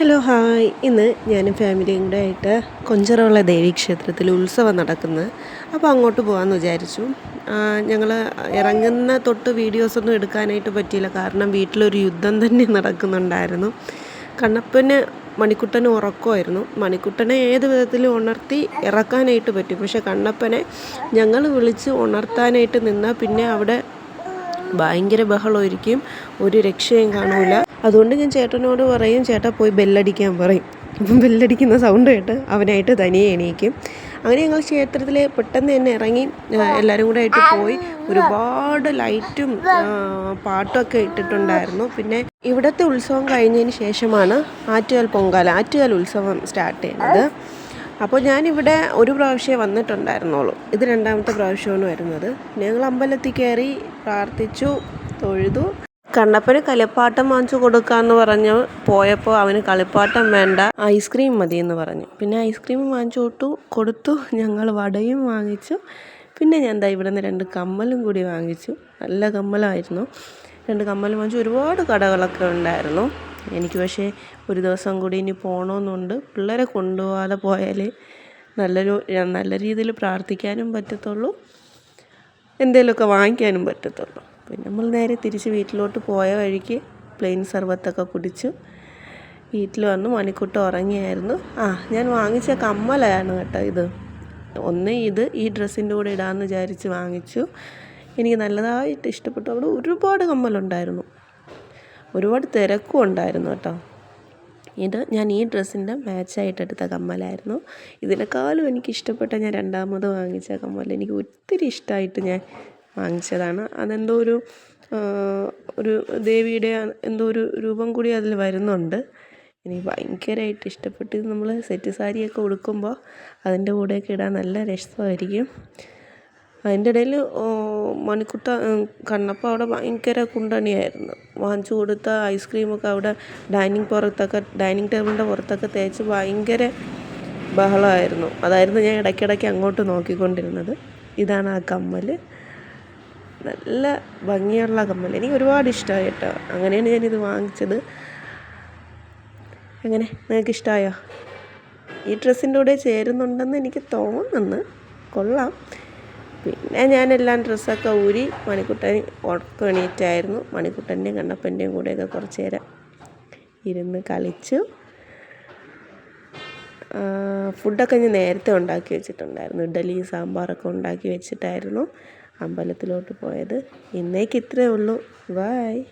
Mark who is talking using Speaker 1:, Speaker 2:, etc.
Speaker 1: Hello hi. ഇന്ന് ഞാനും ഫാമിലിയും കൂടെ ആയിട്ട് കൊഞ്ചറവുള്ള ദേവീക്ഷേത്രത്തിൽ ഉത്സവം നടക്കുന്നത് അപ്പോൾ അങ്ങോട്ട് പോകാമെന്ന് വിചാരിച്ചു. ഞങ്ങൾ ഇറങ്ങുന്ന തൊട്ട് വീഡിയോസൊന്നും എടുക്കാനായിട്ട് പറ്റിയില്ല. കാരണം വീട്ടിലൊരു യുദ്ധം തന്നെ നടക്കുന്നുണ്ടായിരുന്നു. കണ്ണപ്പന് മണിക്കുട്ടന് ഉറക്കമായിരുന്നു. മണിക്കുട്ടനെ ഏത് വിധത്തിലും ഉണർത്തി ഇറക്കാനായിട്ട് പറ്റും. പക്ഷേ കണ്ണപ്പനെ ഞങ്ങൾ വിളിച്ച് ഉണർത്താനായിട്ട് നിന്നാൽ പിന്നെ അവിടെ ഭയങ്കര ബഹളമായിരിക്കും. ഒരു രക്ഷയും കാണൂല. അതുകൊണ്ട് ഞാൻ ചേട്ടനോട് പറയും ചേട്ടാ പോയി ബെല്ലടിക്കാൻ പറയും. അപ്പം ബെല്ലടിക്കുന്ന സൗണ്ട് കേട്ട് അവനായിട്ട് തനിയെ എണീക്കും. അങ്ങനെ ഞങ്ങൾ ക്ഷേത്രത്തിൽ പെട്ടെന്ന് തന്നെ ഇറങ്ങി എല്ലാവരും കൂടെ ആയിട്ട് പോയി. ഒരുപാട് ലൈറ്റും പാട്ടൊക്കെ ഇട്ടിട്ടുണ്ടായിരുന്നു. പിന്നെ ഇവിടുത്തെ ഉത്സവം കഴിഞ്ഞതിന് ശേഷമാണ് ആറ്റുകാൽ പൊങ്കാല ആറ്റുകാൽ ഉത്സവം സ്റ്റാർട്ട് ചെയ്യുന്നത്. അപ്പോൾ ഞാനിവിടെ ഒരു പ്രാവശ്യമേ വന്നിട്ടുണ്ടായിരുന്നുള്ളൂ. ഇത് രണ്ടാമത്തെ പ്രാവശ്യമാണ് വരുന്നത്. ഞങ്ങൾ അമ്പലത്തിൽ കയറി പ്രാർത്ഥിച്ചു തൊഴുതു. കണ്ണപ്പന് കളിപ്പാട്ടം വാങ്ങിച്ചു കൊടുക്കാന്ന് പറഞ്ഞു പോയപ്പോൾ അവന് കളിപ്പാട്ടം വേണ്ട ഐസ്ക്രീം മതി എന്ന് പറഞ്ഞു. പിന്നെ ഐസ്ക്രീം വാങ്ങിച്ചു കൊടുത്തു കൊടുത്തു. ഞങ്ങൾ വടയും വാങ്ങിച്ചു. പിന്നെ ഞാൻ എന്താ ഇവിടെ നിന്ന് രണ്ട് കമ്മലും കൂടി വാങ്ങിച്ചു. നല്ല കമ്മലായിരുന്നു. രണ്ട് കമ്മൽ വാങ്ങിച്ചു. ഒരുപാട് കടകളൊക്കെ ഉണ്ടായിരുന്നു. എനിക്ക് പക്ഷേ ഒരു ദിവസം കൂടി ഇനി പോകണമെന്നുണ്ട് പിള്ളേരെ കൊണ്ടുപോകാതെ പോയാൽ നല്ലൊരു നല്ല രീതിയിൽ പ്രാർത്ഥിക്കാനും പറ്റത്തുള്ളൂ. എന്തെങ്കിലുമൊക്കെ വാങ്ങിക്കാനും പറ്റത്തുള്ളൂ. പിന്നെ നമ്മൾ നേരെ തിരിച്ച് വീട്ടിലോട്ട് പോയ വഴിക്ക് പ്ലെയിൻ സർബത്തൊക്കെ കുടിച്ചു വീട്ടിൽ വന്ന് മണിക്കൂട്ട് ഉറങ്ങിയായിരുന്നു. ആ ഞാൻ വാങ്ങിച്ച കമ്മലാണ് കേട്ടോ ഇത്. ഒന്ന് ഇത് ഈ ഡ്രസ്സിന്റെ കൂടെ ഇടാമെന്ന് വിചാരിച്ച് വാങ്ങിച്ചു. എനിക്ക് നല്ലതായിട്ട് ഇഷ്ടപ്പെട്ടു. അവിടെ ഒരുപാട് കമ്മലുണ്ടായിരുന്നു. ഒരുപാട് തിരക്കും ഉണ്ടായിരുന്നു കേട്ടോ. ഇത് ഞാൻ ഈ ഡ്രസ്സിന്റെ മാച്ചായിട്ട് എടുത്ത കമ്മലായിരുന്നു. ഇതിനേക്കാളും എനിക്ക് ഇഷ്ടപ്പെട്ട ഞാൻ രണ്ടാമത് വാങ്ങിച്ച കമ്മൽ. എനിക്ക് ഒത്തിരി ഇഷ്ടമായിട്ട് ഞാൻ വാങ്ങിച്ചതാണ്. അതെന്തോ ഒരു ഒരു ദേവിയുടെ എന്തോ ഒരു രൂപം കൂടി അതിൽ വരുന്നുണ്ട്. എനിക്ക് ഭയങ്കരമായിട്ട് ഇഷ്ടപ്പെട്ടു നമ്മൾ സെറ്റ് സാരിയൊക്കെ ഉടുക്കുമ്പോൾ അതിന്റെ കൂടെയൊക്കെ ഇടാൻ നല്ല രസമായിരിക്കും. അതിന്റെ ഇടയിൽ മണിക്കുട്ട കണ്ണപ്പ അവിടെ ഭയങ്കര കുണ്ടണിയായിരുന്നു. വാങ്ങിച്ചു കൊടുത്ത ഐസ്ക്രീമൊക്കെ അവിടെ ഡൈനിങ് പുറത്തൊക്കെ ഡൈനിങ് ടേബിളിന്റെ പുറത്തൊക്കെ തേച്ച് ഭയങ്കര ബഹളമായിരുന്നു. അതായിരുന്നു ഞാൻ ഇടയ്ക്കിടയ്ക്ക് അങ്ങോട്ട് നോക്കിക്കൊണ്ടിരുന്നത്. ഇതാണ് ആ കമ്മൽ നല്ല ഭംഗിയുള്ള കമ്മൽ. എനിക്ക് ഒരുപാട് ഇഷ്ടമായി കേട്ടോ. അങ്ങനെയാണ് ഞാനിത് വാങ്ങിച്ചത്. എങ്ങനെ? നിങ്ങൾക്ക് ഇഷ്ടമായോ ഈ ഡ്രസ്സിന്റെ കൂടെ ചേരുന്നുണ്ടെന്ന് എനിക്ക് തോന്നുന്നു. കൊള്ളാം. പിന്നെ ഞാൻ ഞാനെല്ലാം ഡ്രസ്സൊക്കെ ഊരി മണിക്കുട്ടൻ ഉറക്കം എണീറ്റായിരുന്നു. മണിക്കുട്ടന്റെയും കണ്ണപ്പന്റെയും കൂടെയൊക്കെ കുറച്ച് നേരം ഇരുന്ന് കളിച്ചു. ഫുഡൊക്കെ ഞാൻ നേരത്തെ ഉണ്ടാക്കി വെച്ചിട്ടുണ്ടായിരുന്നു. ഇഡലി സാമ്പാറൊക്കെ ഉണ്ടാക്കി വെച്ചിട്ടായിരുന്നു. അമ്പലത്തിലോട്ട് പോയത്. ഇന്നേക്ക് ഇത്രയേ ഉള്ളൂ. ബായ്